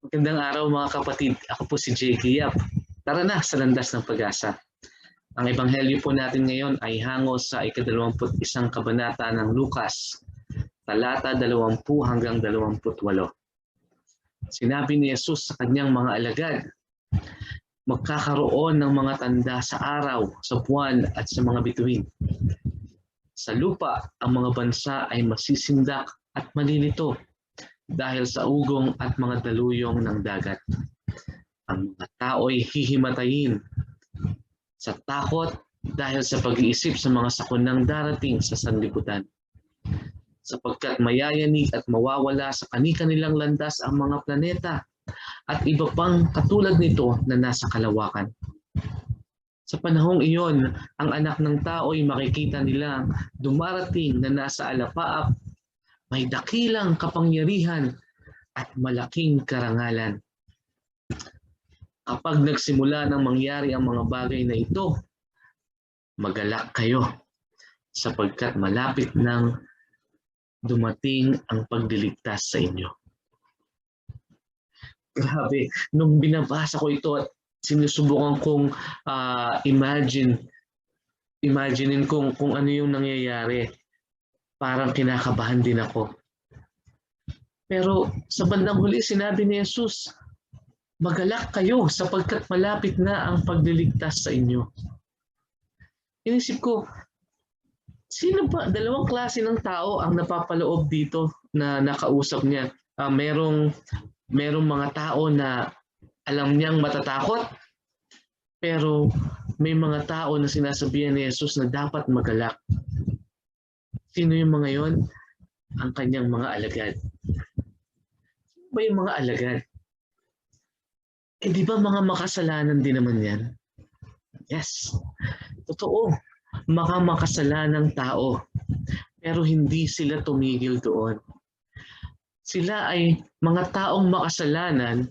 Magandang araw mga kapatid. Ako po si Jake Yap. Tara na sa landas ng pag-asa. Ang ebanghelyo po natin ngayon ay hango sa ikadalawamput isang kabanata ng Lukas, talata 20 hanggang 28. Sinabi ni Jesus sa kanyang mga alagad, magkakaroon ng mga tanda sa araw, sa buwan at sa mga bituin. Sa lupa, ang mga bansa ay masisindak at malilito dahil sa ugong at mga daluyong ng dagat. Ang mga tao ay hihimatayin sa takot dahil sa pag-iisip sa mga sakunang darating sa sanlibutan. Sapagkat mayayanig at mawawala sa kani-kanilang landas ang mga planeta at iba pang katulad nito na nasa kalawakan. Sa panahong iyon, ang anak ng tao ay makikita nilang dumarating na nasa alapaap may dakilang kapangyarihan at malaking karangalan. Kapag nagsimula ng mangyari ang mga bagay na ito, magalak kayo sapagkat malapit nang dumating ang pagdiligtas sa inyo. Grabe, nung binabasa ko ito at sinusubukan kong ah, imagine, imaginein kung, kung ano yung nangyayari, parang kinakabahan din ako. Pero sa bandang huli, sinabi ni Jesus, magalak kayo sapagkat malapit na ang pagliligtas sa inyo. Inisip ko, sino ba, dalawang klase ng tao ang napapaloob dito na nakausap niya. Ah, merong, merong mga tao na alam niyang matatakot, pero may mga tao na sinasabihan ni Jesus na dapat magalak. Sino yung mga yon? Ang kanyang mga alagad. Sino ba yung mga alagad? Eh di ba mga makasalanan din naman yan? Yes. Totoo. Mga makasalanang tao. Pero hindi sila tumigil doon. Sila ay mga taong makasalanan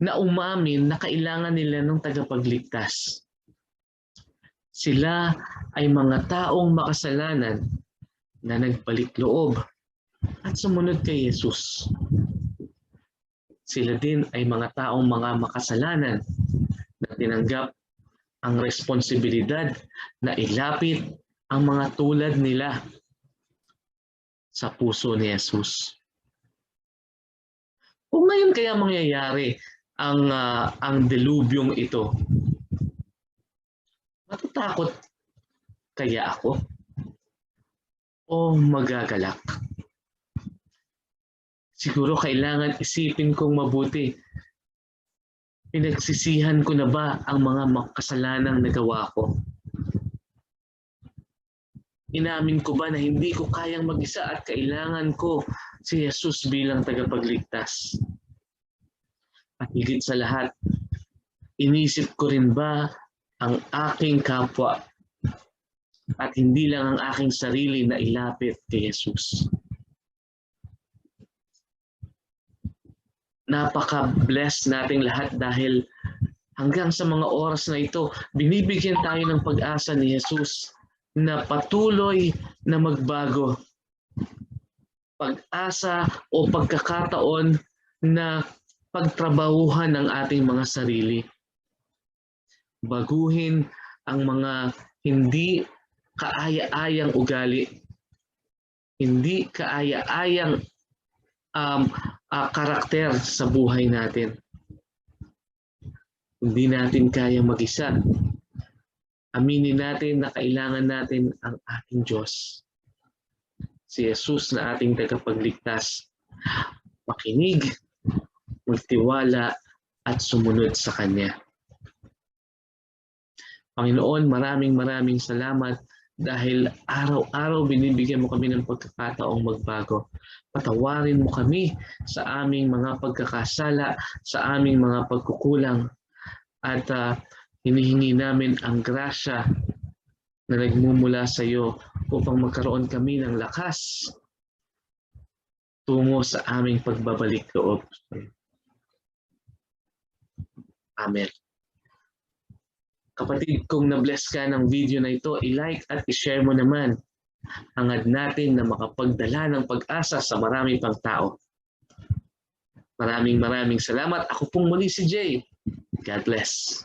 na umamin na kailangan nila ng tagapagligtas. Sila ay mga taong makasalanan na nagbalik loob at sumunod kay Jesus. Sila din ay mga taong mga makasalanan na tinanggap ang responsibilidad na ilapit ang mga tulad nila sa puso ni Jesus. Kung ngayon kaya mangyayari ang ah, ang delubyong ito, matatakot kaya ako? O magagalak. Siguro kailangan isipin kong mabuti. Pinagsisihan ko na ba ang mga makasalanang nagawa ko? Inamin ko ba na hindi ko kayang mag-isa at kailangan ko si Jesus bilang tagapagligtas? At higit sa lahat, inisip ko rin ba ang aking kapwa at hindi lang ang aking sarili na ilapit kay Jesus. Napaka-bless nating lahat dahil hanggang sa mga oras na ito, binibigyan tayo ng pag-asa ni Jesus na patuloy na magbago. Pag-asa o pagkakataon na pagtrabahuhan ng ating mga sarili. Baguhin ang mga hindi kaaya-ayang ugali, hindi kaaya-ayang um, ah, karakter sa buhay natin. Hindi natin kaya mag-isa. Aminin natin na kailangan natin ang ating Diyos. Si Jesus na ating tagapagligtas. Makinig, magtiwala, at sumunod sa Kanya. Panginoon, maraming maraming salamat dahil araw-araw binibigyan mo kami ng pagkakataong magbago. Patawarin mo kami sa aming mga pagkakasala, sa aming mga pagkukulang. At ah, hinihingi namin ang grasya na nagmumula sa iyo upang magkaroon kami ng lakas tungo sa aming pagbabalik loob. Amen. Kapatid, kung na-bless ka ng video na ito, i-like at i-share mo naman. Hangad natin na makapagdala ng pag-asa sa marami pang tao. Maraming maraming salamat. Ako pong muli si Jay. God bless.